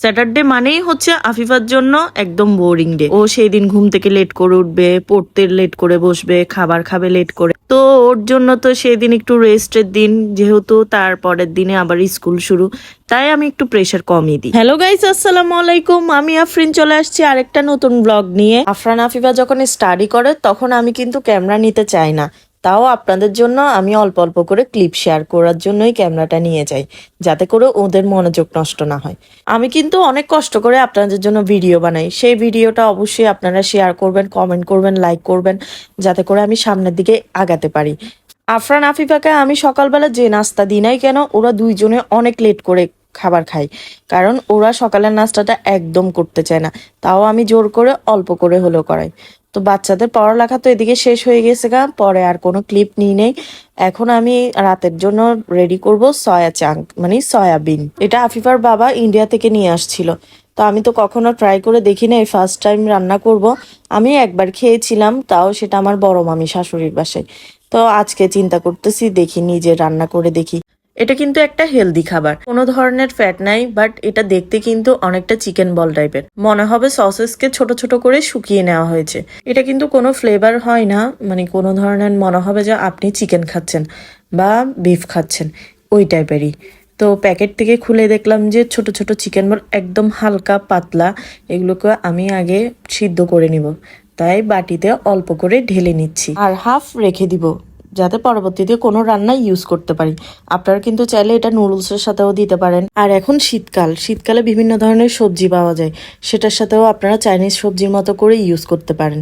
Saturday মানেই হচ্ছে আফিফার জন্য একদম বোরিং ডে। ও সেই দিন ঘুম থেকে লেট করে উঠবে, পড়তে লেট করে বসবে, খাবার খাবে লেট করে। তো ওর জন্য তো সেই দিন একটু রেস্টের দিন, যেহেতু তার পরের দিনে আবার স্কুল শুরু, তাই আমি একটু প্রেশার কমই দিই। হ্যালো গাইস আসসালামু আলাইকুম। আমি আফরিন চলে আসছি আরেকটা নতুন ব্লগ নিয়ে। আফরান, আফিফা যখন স্টাডি করে, তখন আমি কিন্তু ক্যামেরা নিতে চাই না। তাও আপনাদের জন্য আমি অল্প অল্প করে ক্লিপ শেয়ার করার জন্যই ক্যামেরাটা নিয়ে যাই, যাতে করে ওদের মনোযোগ নষ্ট না হয়। আমি কিন্তু অনেক কষ্ট করে আপনাদের জন্য ভিডিও বানাই। সেই ভিডিওটা অবশ্যই আপনারা শেয়ার করবেন, কমেন্ট করবেন, লাইক করবেন, যাতে করে আমি সামনের দিকে আগাতে পারি। আফরান আফিফাকে আমি সকালবেলা যে নাস্তা দিই নাই কেন, ওরা দুইজনে অনেক লেট করে খাবার খাই। কারণ ওরা সকালের নাস্তাটা একদম করতে চায় না। তাও আমি জোর করে অল্প করে হলেও করাই। তো বাচ্চাদের পড়ালেখা তো এদিকে শেষ হয়ে গেছে গা, পরে আর কোনো ক্লিপ নিই নেই। এখন আমি রাতের জন্য রেডি করব সয়া চাঙ্ক মানে সয়াবিন এটা আফিফার বাবা ইন্ডিয়া থেকে নিয়ে আসছিল। তো আমি তো কখনো ট্রাই করে দেখি না এই ফার্স্ট টাইম রান্না করব। আমি একবার খেয়েছিলাম, তাও সেটা আমার বড় মামি শাশুড়ির বাসায়। তো আজকে চিন্তা করতেছি, দেখি নিজে রান্না করে দেখি। এটা কিন্তু একটা হেলদি খাবার। কোনো ধরনের ফ্যাট নাই বাট এটা দেখতে কিন্তু অনেকটা চিকেন বল টাইপের মনে হবে সসেসকে ছোট ছোট করে শুকিয়ে নেওয়া হয়েছে। এটা কিন্তু কোনো ফ্লেভার হয় না মানে কোনো ধরনের মনে হবে যে আপনি চিকেন খাচ্ছেন বা বিফ খাচ্ছেন, ওই টাইপেরই তো প্যাকেট থেকে খুলে দেখলাম যে ছোট ছোট চিকেন বল একদম হালকা, পাতলা, এগুলোকে আমি আগে সিদ্ধ করে নিব। তাই বাটিতে অল্প করে ঢেলে নিচ্ছি। আর হাফ রেখে দিব। যাতে পরবর্তীতে কোনো রান্না ইউজ করতে পারি। আপনারা কিন্তু চাইলে এটা নুডলসের সাথেও দিতে পারেন। আর এখন শীতকাল। শীতকালে বিভিন্ন ধরনের সবজি পাওয়া যায়। সেটার সাথেও আপনারা চাইনিজ সবজির মতো করে ইউজ করতে পারেন।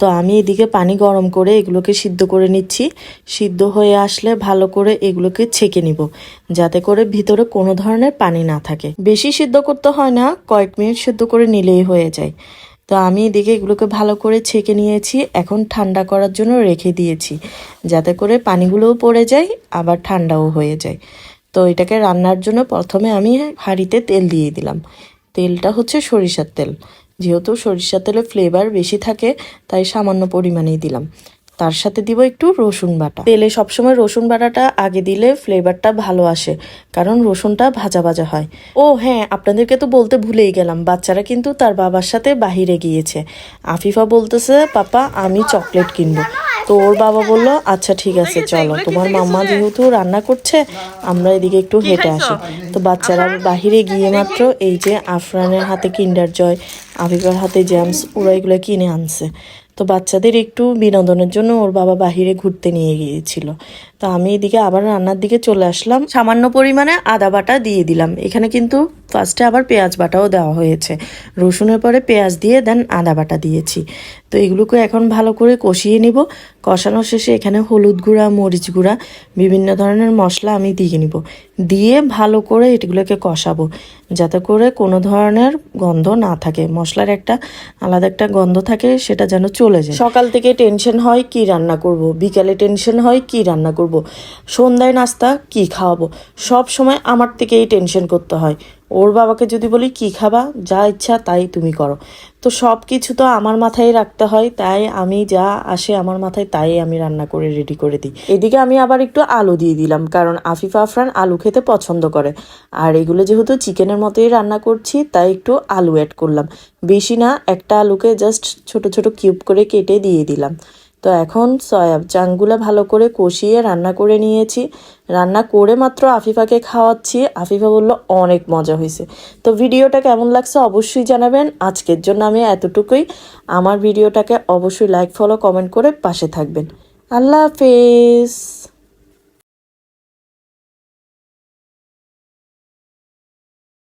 তো আমি এদিকে পানি গরম করে এগুলোকে সিদ্ধ করে নিচ্ছি। সিদ্ধ হয়ে আসলে ভালো করে এগুলোকে ছেঁকে নিব, যাতে করে ভিতরে কোনো ধরনের পানি না থাকে। বেশি সিদ্ধ করতে হয় না, কয়েক মিনিট সিদ্ধ করে নিলেই হয়ে যায়। তো আমি দেখে এগুলোকে ভালো করে ছেঁকে নিয়েছি। এখন ঠান্ডা করার জন্য রেখে দিয়েছি। যাতে করে পানিগুলোও পড়ে যায়, আবার ঠান্ডাও হয়ে যায়। তো এটাকে রান্নার জন্য প্রথমে আমি হাঁড়িতে তেল দিয়ে দিলাম। তেলটা হচ্ছে সরিষার তেল। যেহেতু সরিষার তেলে ফ্লেভার বেশি থাকে, তাই সামান্য পরিমাণেই দিলাম। তার সাথে দিব একটু রসুন বাটা। তেলে সবসময় রসুন বাটাটা আগে দিলে ফ্লেভারটা ভালো আসে কারণ রসুনটা ভাজা ভাজা হয়। ও হ্যাঁ আপনাদেরকে তো বলতে ভুলেই গেলাম বাচ্চারা কিন্তু তার বাবার সাথে বাহিরে গিয়েছে। আফিফা বলতেছে পাপা আমি চকলেট কিনবো। তো ওর বাবা বলল আচ্ছা ঠিক আছে চলো। তোমার মাম্মা যেহেতু রান্না করছে আমরা এদিকে একটু হেঁটে আসি। তো বাচ্চারা বাহিরে গিয়ে মাত্র এই যে আফরানের হাতে কিন্ডার জয় আফিফার হাতে জ্যামস ওরা এগুলো কিনে আনছে। তো বাচ্চাদের একটু বিনোদনের জন্য ওর বাবা বাহিরে ঘুরতে নিয়ে গিয়েছিল। তো আমি এদিকে আবার রান্নার দিকে চলে আসলাম। সামান্য পরিমাণে আদা বাটা দিয়ে দিলাম। এখানে কিন্তু ফার্স্টে আবার পেঁয়াজ বাটাও দেওয়া হয়েছে। রসুনের পরে পেঁয়াজ দিয়ে দেন আদা বাটা দিয়েছি। তো এগুলোকে এখন ভালো করে কষিয়ে নিব। কষানোর শেষে এখানে হলুদ গুঁড়া, মরিচ গুঁড়া, বিভিন্ন ধরনের মশলা আমি দিয়ে নিব। দিয়ে ভালো করে এগুলোকে কষাবো, যাতে করে কোনো ধরনের গন্ধ না থাকে। মশলার একটা আলাদা একটা গন্ধ থাকে, সেটা যেন চলে যায়। সকাল থেকে টেনশন হয়, কি রান্না করব? বিকালে টেনশন হয়, কি রান্না করব? সন্ধ্যায় নাস্তা, কি খাওয়াবো? সব সময় আমার থেকেই টেনশন করতে হয়। ওর বাবাকে যদি বলি, কি খাবা? যা ইচ্ছা তাই তুমি করো। তো সব কিছু তো আমার মাথায় রাখতে হয়, তাই আমি যা আসে আমার মাথায় তাই আমি রান্না করে রেডি করে দিই। এদিকে আমি আবার একটু আলু দিয়ে দিলাম, কারণ আফিফা আফরান আলু খেতে পছন্দ করে। আর এগুলো যেহেতু চিকেনের মতোই রান্না করছি, তাই একটু আলু অ্যাড করলাম। বেশি না, একটা আলুকে জাস্ট ছোট ছোট কিউব করে কেটে দিয়ে দিলাম। তো এখন সয়াব চাংগুলো ভালো করে কষিয়ে রান্না করে নিয়েছি। রান্না করে মাত্র আফিফাকে খাওয়াচ্ছি। আফিফা বলল, অনেক মজা হয়েছে। তো ভিডিওটা কেমন লাগছে অবশ্যই জানাবেন। আজকের জন্য আমি এতটুকুই। আমার ভিডিওটাকে অবশ্যই লাইক ফলো কমেন্ট করে পাশে থাকবেন। আল্লাহ হাফেজ।